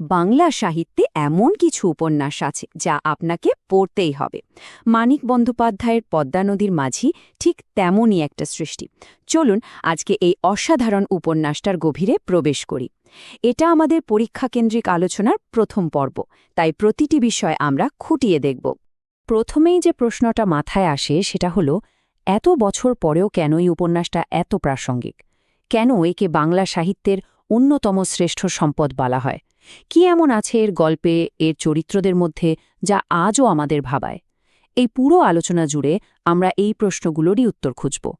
বাংলা সাহিত্যে এমন কিছু উপন্যাস আছে যা আপনাকে পড়তেই হবে। মানিক বন্দ্যোপাধ্যায়ের পদ্মা নদীর মাঝি ঠিক তেমনই একটা সৃষ্টি। চলুন আজকে এই অসাধারণ উপন্যাসটার গভীরে প্রবেশ করি। এটা আমাদের পরীক্ষাকেন্দ্রিক আলোচনার প্রথম পর্ব, তাই প্রতিটি বিষয় আমরা খুঁটিয়ে দেখব। প্রথমেই যে প্রশ্নটা মাথায় আসে সেটা হলো, এত বছর পরেও কেন এই উপন্যাসটা এত প্রাসঙ্গিক? কেন একে বাংলা সাহিত্যের অন্যতম শ্রেষ্ঠ সম্পদ বলা হয়? কি এমন আছে এর গল্পে, এর চরিত্রদের মধ্যে যা আজও আমাদের ভাবায়? এই পুরো আলোচনা জুড়ে আমরা এই প্রশ্নগুলোরই উত্তর খুঁজব।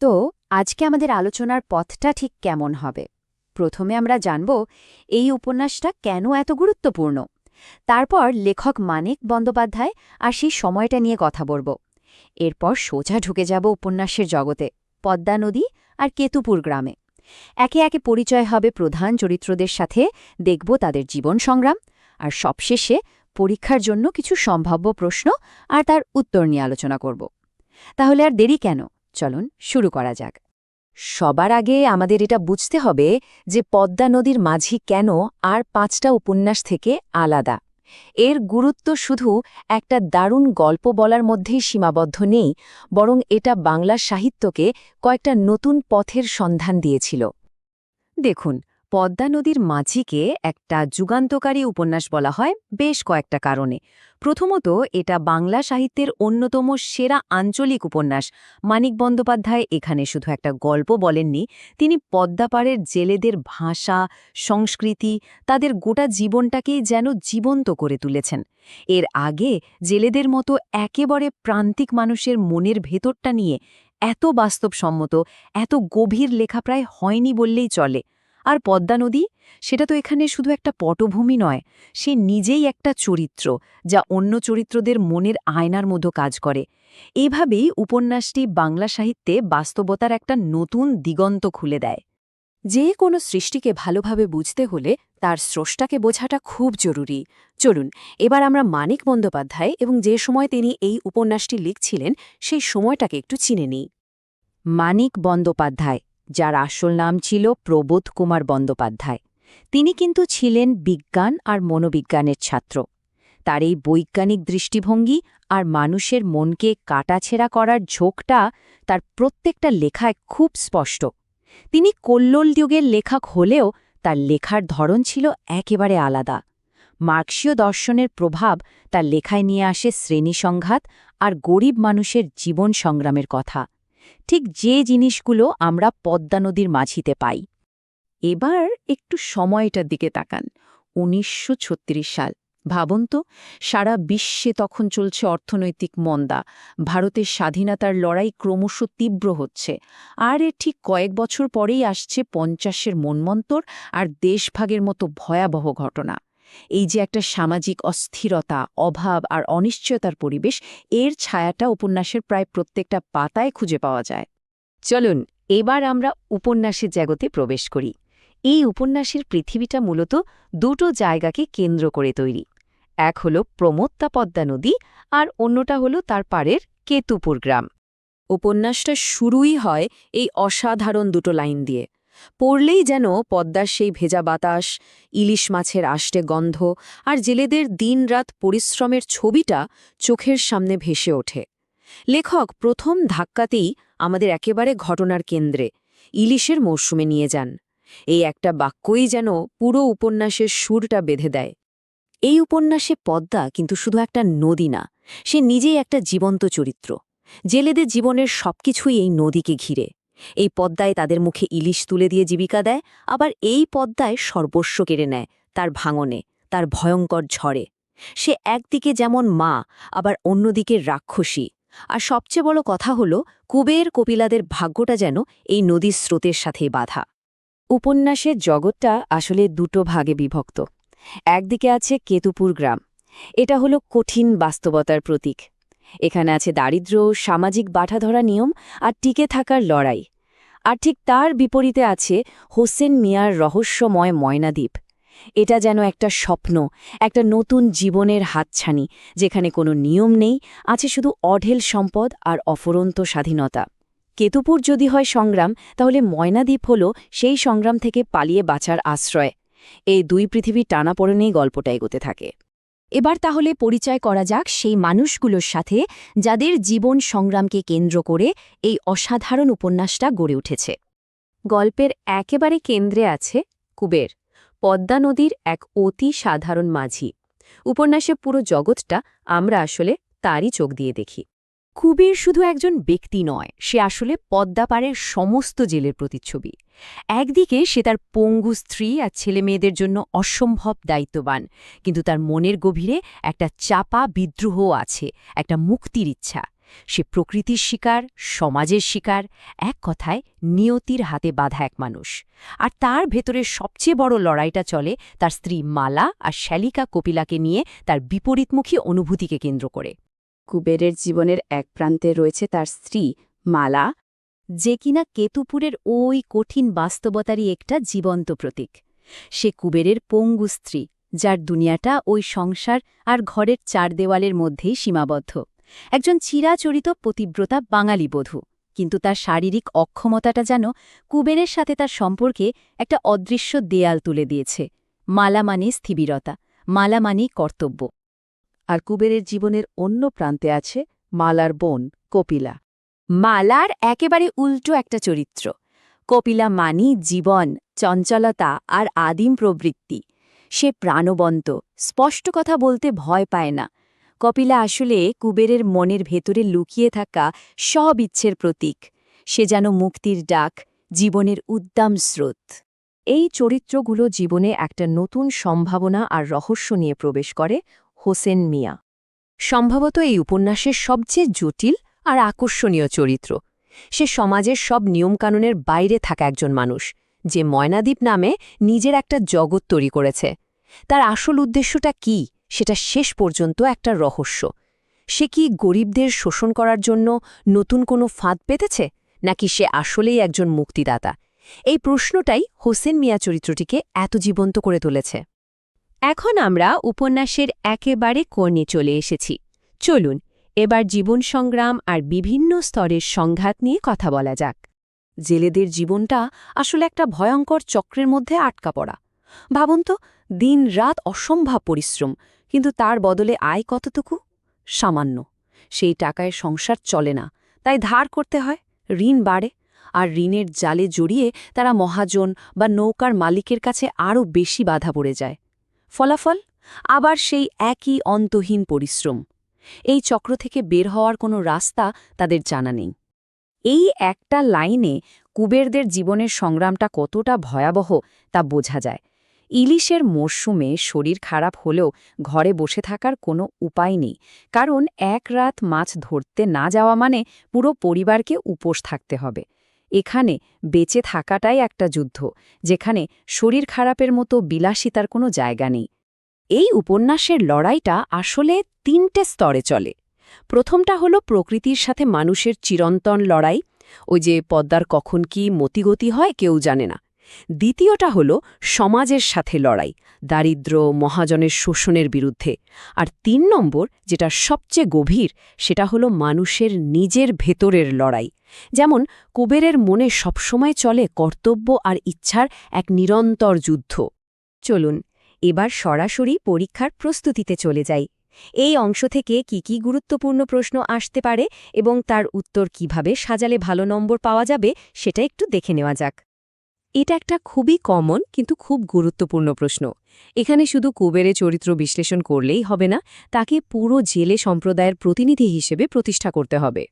তো, আজকে আমাদের আলোচনার পথটা ঠিক কেমন হবে? প্রথমে আমরা জানব, এই উপন্যাসটা কেন এত গুরুত্বপূর্ণ? তারপর লেখক মানিক বন্দ্যোপাধ্যায় আর সেই সময়টা নিয়ে কথা বলব। এরপর সোজা ঢুকে যাব উপন্যাসের জগতে, পদ্মা নদী আর কেতুপুর গ্রামে। একে একে পরিচয় হবে প্রধান চরিত্রদের সাথে, দেখব তাদের জীবন সংগ্রাম, আর সবশেষে পরীক্ষার জন্য কিছু সম্ভাব্য প্রশ্ন আর তার উত্তর নিয়ে আলোচনা করব। তাহলে আর দেরি কেন? চলুন শুরু করা যাক। সবার আগে আমাদের এটা বুঝতে হবে যে পদ্মা নদীর মাঝি কেন আর পাঁচটা উপন্যাস থেকে আলাদা। এর গুরুত্ব শুধু একটা দারুণ গল্প বলার মধ্যেই সীমাবদ্ধ নেই, বরং এটা বাংলা সাহিত্যকে কয়েকটা নতুন পথের সন্ধান দিয়েছিল। দেখুন পদ্মা নদীর মাঝিকে একটা যুগান্তকারী উপন্যাস বলা হয় বেশ কয়েকটা কারণে। প্রথমত, এটা বাংলা সাহিত্যের অন্যতম সেরা আঞ্চলিক উপন্যাস। মানিক বন্দ্যোপাধ্যায় এখানে শুধু একটা গল্প বলেননি, তিনি পদ্মাপাড়ের জেলেদের ভাষা, সংস্কৃতি, তাদের গোটা জীবনটাকেই যেন জীবন্ত করে তুলেছেন। এর আগে জেলেদের মতো একেবারে প্রান্তিক মানুষের মনের ভেতরটা নিয়ে এত বাস্তবসম্মত, এত গভীর লেখা প্রায় হয়নি বললেই চলে। আর পদ্মা নদী, সেটা তো এখানে শুধু একটা পটভূমি নয়, সে নিজেই একটা চরিত্র, যা অন্য চরিত্রদের মনের আয়নার মতো কাজ করে। এভাবেই উপন্যাসটি বাংলা সাহিত্যে বাস্তবতার একটা নতুন দিগন্ত খুলে দেয়। যে কোনো সৃষ্টিকে ভালোভাবে বুঝতে হলে তার স্রষ্টাকে বোঝাটা খুব জরুরি। চলুন, এবার আমরা মানিক বন্দ্যোপাধ্যায় এবং যে সময় তিনি এই উপন্যাসটি লিখছিলেন, সেই সময়টাকে একটু চিনে নিই। মানিক বন্দ্যোপাধ্যায় যার আসল নাম ছিল প্রবোধ কুমার বন্দ্যোপাধ্যায়। তিনি কিন্তু ছিলেন বিজ্ঞান আর মনোবিজ্ঞানের ছাত্র। তার এই বৈজ্ঞানিক দৃষ্টিভঙ্গি আর মানুষের মনকে কাটাছেড়া করার ঝোঁকটা তার প্রত্যেকটা লেখায় খুব স্পষ্ট। তিনি কল্লোল যুগের লেখক হলেও তার লেখার ধরন ছিল একেবারে আলাদা। মার্ক্সীয় দর্শনের প্রভাব তার লেখায় নিয়ে আসে শ্রেণীসংঘাত আর গরিব মানুষের জীবন সংগ্রামের কথা। ঠিক যে জিনিসগুলো আমরা পদ্মা নদীর মাঝিতে পাই। এবার একটু সময়টার দিকে তাকান। উনিশশো ছত্রিশ সাল। ভাবুন তো, সারা বিশ্বে তখন চলছে অর্থনৈতিক মন্দা। ভারতের স্বাধীনতার লড়াই ক্রমশ তীব্র হচ্ছে। আর এর ঠিক কয়েক বছর পরেই আসছে পঞ্চাশের মনমন্তর আর দেশভাগের মতো ভয়াবহ ঘটনা। এই যে একটা সামাজিক অস্থিরতা, অভাব আর অনিশ্চয়তার পরিবেশ, এর ছায়াটা উপন্যাসের প্রায় প্রত্যেকটা পাতায় খুঁজে পাওয়া যায়। চলুন, এবার আমরা উপন্যাসের জগতে প্রবেশ করি। এই উপন্যাসের পৃথিবীটা মূলত দুটো জায়গাকে কেন্দ্র করে তৈরি। এক হল প্রমত্তা পদ্মা নদী আর অন্যটা হল তার পাড়ের কেতুপুর গ্রাম। উপন্যাসটা শুরুই হয় এই অসাধারণ দুটো লাইন দিয়ে। পড়লেই যেন পদ্মার সেই ভেজা বাতাস, ইলিশ মাছের আষ্টে গন্ধ আর জেলেদের দিনরাত পরিশ্রমের ছবিটা চোখের সামনে ভেসে ওঠে। লেখক, প্রথম ধাক্কাতেই আমাদের একেবারে ঘটনার কেন্দ্রে, ইলিশের মরশুমে নিয়ে যান। এই একটা বাক্যই যেন পুরো উপন্যাসের সুরটা বেঁধে দেয়। এই উপন্যাসে পদ্মা কিন্তু শুধু একটা নদী না, সে নিজেই একটা জীবন্ত চরিত্র। জেলেদের জীবনের সবকিছুই এই নদীকে ঘিরে। এই পদ্মায় তাদের মুখে ইলিশ তুলে দিয়ে জীবিকা দেয়, আবার এই পদ্মায় সর্বস্ব কেড়ে নেয়, তার ভাঙনে, তার ভয়ঙ্কর ঝড়ে। সে একদিকে যেমন মা, আবার অন্যদিকে রাক্ষসী। আর সবচেয়ে বড় কথা হল, কুবের কপিলাদের ভাগ্যটা যেন এই নদীর স্রোতের সাথেই বাধা। উপন্যাসের জগৎটা আসলে দুটো ভাগে বিভক্ত। একদিকে আছে কেতুপুর গ্রাম। এটা হলো কঠিন বাস্তবতার প্রতীক। এখানে আছে দারিদ্র্য সামাজিক বাঠাধরা নিয়ম আর টিকে থাকার লড়াই। আর ঠিক তার বিপরীতে আছে হোসেন মিয়ার রহস্যময় ময়নাদ্বীপ। এটা যেন একটা স্বপ্ন, একটা নতুন জীবনের হাতছানি, যেখানে কোনো নিয়ম নেই, আছে শুধু অঢেল সম্পদ আর অফরন্ত স্বাধীনতা। কেতুপুর যদি হয় সংগ্রাম, তাহলে ময়নাদ্বীপ হল সেই সংগ্রাম থেকে পালিয়ে বাঁচার আশ্রয়। এই দুই পৃথিবীর টানাপড়েনেই গল্পটা এগোতে থাকে। এবার তাহলে পরিচয় করা যাক সেই মানুষগুলোর সাথে যাদের জীবন সংগ্রামকে কেন্দ্র করে এই অসাধারণ উপন্যাসটা গড়ে উঠেছে। গল্পের একেবারে কেন্দ্রে আছে কুবের, পদ্মা নদীর এক অতি সাধারণ মাঝি। উপন্যাসে পুরো জগৎটা আমরা আসলে তারই চোখ দিয়ে দেখি। কুবের শুধু একজন ব্যক্তি নয়, সে আসলে পদ্মাপাড়ের সমস্ত জেলের প্রতিচ্ছবি। একদিকে সে তার পঙ্গু স্ত্রী আর ছেলে মেয়েদের জন্য অসম্ভব দায়িত্ববান, কিন্তু তার মনের গভীরে একটা চাপা বিদ্রোহ আছে, একটা মুক্তির ইচ্ছা। সে প্রকৃতির শিকার, সমাজের শিকার, এক কথায় নিয়তির হাতে বাঁধা এক মানুষ। আর তার ভেতরে সবচেয়ে বড় লড়াইটা চলে তার স্ত্রী মালা আর শ্যালিকা কপিলাকে নিয়ে তার বিপরীতমুখী অনুভূতিকে কেন্দ্র করে। কুবেরের জীবনের এক প্রান্তে রয়েছে তার স্ত্রী, মালা, যে কিনা কেতুপুরের ওই কঠিন বাস্তবতারই একটা জীবন্ত প্রতীক। সে কুবেরের পঙ্গু স্ত্রী, যার দুনিয়াটা ওই সংসার আর ঘরের চার দেওয়ালের মধ্যেই সীমাবদ্ধ। একজন চিরাচরিত পতিব্রতা বাঙালি বধূ, কিন্তু তার শারীরিক অক্ষমতাটা যেন কুবেরের সাথে তার সম্পর্কে একটা অদৃশ্য দেয়াল তুলে দিয়েছে। মালা মানে স্থিবিরতা, মালা মানে কর্তব্য। আর কুবেরের জীবনের অন্য প্রান্তে আছে মালার বোন কপিলা। মালার একেবারে উল্টো একটা চরিত্র। কপিলা মানি জীবন, চঞ্চলতা আর আদিম প্রবৃত্তি। সে প্রাণবন্ত, স্পষ্ট কথা বলতে ভয় পায় না। কপিলা আসলে কুবেরের মনের ভেতরে লুকিয়ে থাকা সব ইচ্ছের প্রতীক। সে যেন মুক্তির ডাক, জীবনের উদ্দাম স্রোত। এই চরিত্রগুলো জীবনে একটা নতুন সম্ভাবনা আর রহস্য নিয়ে প্রবেশ করে হোসেন মিয়া। সম্ভবত এই উপন্যাসের সবচেয়ে জটিল আর আকর্ষণীয় চরিত্র। সে সমাজের সব নিয়মকানুনের বাইরে থাকা একজন মানুষ, যে ময়নাদ্বীপ নামে নিজের একটা জগৎ তৈরি করেছে। তার আসল উদ্দেশ্যটা কি, সেটা শেষ পর্যন্ত একটা রহস্য। সে কি গরিবদের শোষণ করার জন্য নতুন কোনো ফাঁদ পেতেছে, নাকি সে আসলেই একজন মুক্তিদাতা? এই প্রশ্নটাই হোসেন মিয়া চরিত্রটিকে এত জীবন্ত করে তুলেছে। এখন আমরা উপন্যাসের একেবারে কর্ণে চলে এসেছি। চলুন, এবার জীবন সংগ্রাম আর বিভিন্ন স্তরের সংঘাত নিয়ে কথা বলা যাক। জেলেদের জীবনটা আসলে একটা ভয়ঙ্কর চক্রের মধ্যে আটকা পড়া। ভাবুন তো দিন রাত অসম্ভব পরিশ্রম, কিন্তু তার বদলে আয় কতটুকু? সামান্য। সেই টাকায় সংসার চলে না, তাই ধার করতে হয়, ঋণ বাড়ে, আর ঋণের জালে জড়িয়ে তারা মহাজন বা নৌকার মালিকের কাছে আরও বেশি বাধা পড়ে যায়। ফলাফল? আবার সেই একই অন্তহীন পরিশ্রম। এই চক্র থেকে বের হওয়ার কোনো রাস্তা তাদের জানা নেই। এই একটা লাইনে কুবেরদের জীবনের সংগ্রামটা কতটা ভয়াবহ তা বোঝা যায়। ইলিশের মরশুমে শরীর খারাপ হলেও ঘরে বসে থাকার কোনো উপায় নেই। কারণ এক রাত মাছ ধরতে না যাওয়া মানে পুরো পরিবারকে উপোস থাকতে হবে। এখানে বেঁচে থাকাটাই একটা যুদ্ধ, যেখানে শরীর খারাপের মতো বিলাসিতার কোনো জায়গা নেই। এই উপন্যাসের লড়াইটা আসলে তিনটে স্তরে চলে। প্রথমটা হলো প্রকৃতির সাথে মানুষের চিরন্তন লড়াই, ওই যে পদ্মার কখন কি মতিগতি হয় কেউ জানে না। দ্বিতীয়টা হল সমাজের সাথে লড়াই, দারিদ্র, মহাজনের শোষণের বিরুদ্ধে। আর তিন নম্বর, যেটা সবচেয়ে গভীর, সেটা হলো মানুষের নিজের ভেতরের লড়াই। যেমন, কুবেরের মনে সবসময় চলে কর্তব্য আর ইচ্ছার এক নিরন্তর যুদ্ধ। চলুন, এবার সরাসরি পরীক্ষার প্রস্তুতিতে চলে যাই। এই অংশ থেকে কি কি গুরুত্বপূর্ণ প্রশ্ন আসতে পারে এবং তার উত্তর কীভাবে সাজালে ভালো নম্বর পাওয়া যাবে, সেটা একটু দেখে নেওয়া যাক। এটা একটা খুবই কমন কিন্তু খুব গুরুত্বপূর্ণ প্রশ্ন। এখানে শুধু কুবেরে চরিত্র বিশ্লেষণ করলেই হবে না, তাকে পুরো জেলে সম্প্রদায়ের প্রতিনিধি হিসেবে প্রতিষ্ঠা করতে হবে।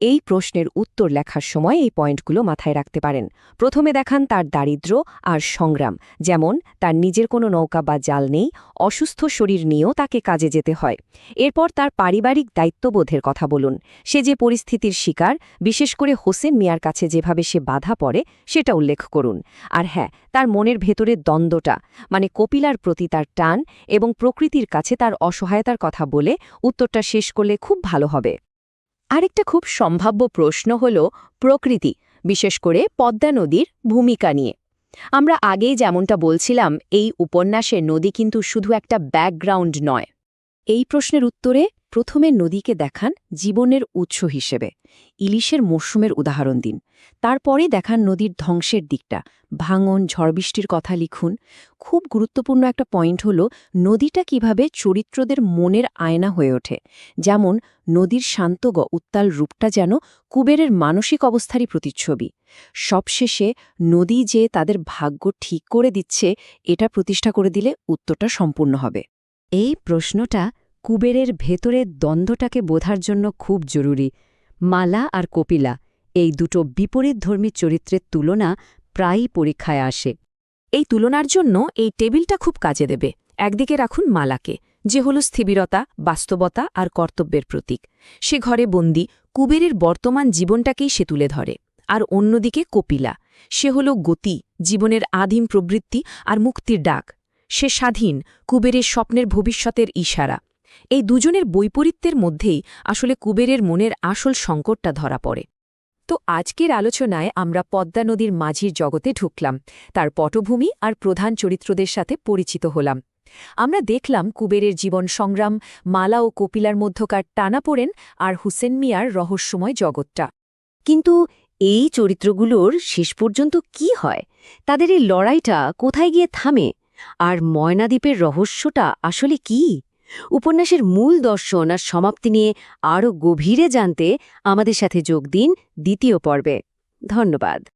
এই প্রশ্নের উত্তর লেখার সময় এই পয়েন্টগুলো মাথায় রাখতে পারেন। প্রথমে দেখান তার দারিদ্র্য আর সংগ্রাম, যেমন তার নিজের কোনো নৌকা বা জাল নেই, অসুস্থ শরীর নিয়েও তাকে কাজে যেতে হয়। এরপর তার পারিবারিক দায়িত্ববোধের কথা বলুন। সে যে পরিস্থিতির শিকার, বিশেষ করে হোসেন মিয়ার কাছে যেভাবে সে বাধা পড়ে, সেটা উল্লেখ করুন। আর হ্যাঁ তার মনের ভেতরের দ্বন্দ্বটা মানে কপিলার প্রতি তার টান এবং প্রকৃতির কাছে তার অসহায়তার কথা বলে উত্তরটা শেষ করলে খুব ভালো হবে। আরেকটা খুব সম্ভাব্য প্রশ্ন হল প্রকৃতি, বিশেষ করে পদ্মা নদীর ভূমিকা নিয়ে। আমরা আগেই যেমনটা বলছিলাম, এই উপন্যাসে নদী কিন্তু শুধু একটা ব্যাকগ্রাউন্ড নয়। এই প্রশ্নের উত্তরে প্রথমে নদীকে দেখান জীবনের উৎস হিসেবে, ইলিশের মরশুমের উদাহরণ দিন। তারপরে দেখান নদীর ধ্বংসের দিকটা। ভাঙন, ঝড়বৃষ্টির কথা লিখুন। খুব গুরুত্বপূর্ণ একটা পয়েন্ট হল নদীটা কীভাবে চরিত্রদের মনের আয়না হয়ে ওঠে। যেমন, নদীর শান্ত গ, উত্তাল রূপটা যেন কুবেরের মানসিক অবস্থারই প্রতিচ্ছবি। সবশেষে, নদী যে তাদের ভাগ্য ঠিক করে দিচ্ছে, এটা প্রতিষ্ঠা করে দিলে উত্তরটা সম্পূর্ণ হবে। এই প্রশ্নটা কুবেরের ভেতরের দ্বন্দ্বটাকে বোঝার জন্য খুব জরুরি। মালা আর কপিলা, এই দুটো বিপরীতধর্মী চরিত্রের তুলনা প্রায়ই পরীক্ষায় আসে। এই তুলনার জন্য এই টেবিলটা খুব কাজে দেবে। একদিকে রাখুন মালাকে, যে হল স্থিবিরতা, বাস্তবতা আর কর্তব্যের প্রতীক। সে ঘরে বন্দি, কুবেরের বর্তমান জীবনটাকেই সে তুলে ধরে। আর অন্যদিকে কপিলা, সে হল গতি, জীবনের আদিম প্রবৃত্তি আর মুক্তির ডাক। সে স্বাধীন, কুবেরের স্বপ্নের ভবিষ্যতের ইশারা। এই দুজনের বৈপরীত্যের মধ্যেই আসলে কুবেরের মনের আসল সংকটটা ধরা পড়ে। তো আজকের আলোচনায় আমরা পদ্মা নদীর মাঝির জগতে ঢুকলাম, তার পটভূমি আর প্রধান চরিত্রদের সাথে পরিচিত হলাম। আমরা দেখলাম কুবেরের জীবন সংগ্রাম, মালা ও কপিলার মধ্যকার টানাপোড়েন আর হুসেন মিয়ার রহস্যময় জগৎটা। কিন্তু এই চরিত্রগুলোর শেষ পর্যন্ত কি হয়? তাদের এই লড়াইটা কোথায় গিয়ে থামে? আর ময়নাদ্বীপের রহস্যটা আসলে কি? উপন্যাসের মূল দর্শন আর সমাপ্তি নিয়ে আরও গভীরে জানতে আমাদের সাথে যোগ দিন দ্বিতীয় পর্বে। ধন্যবাদ।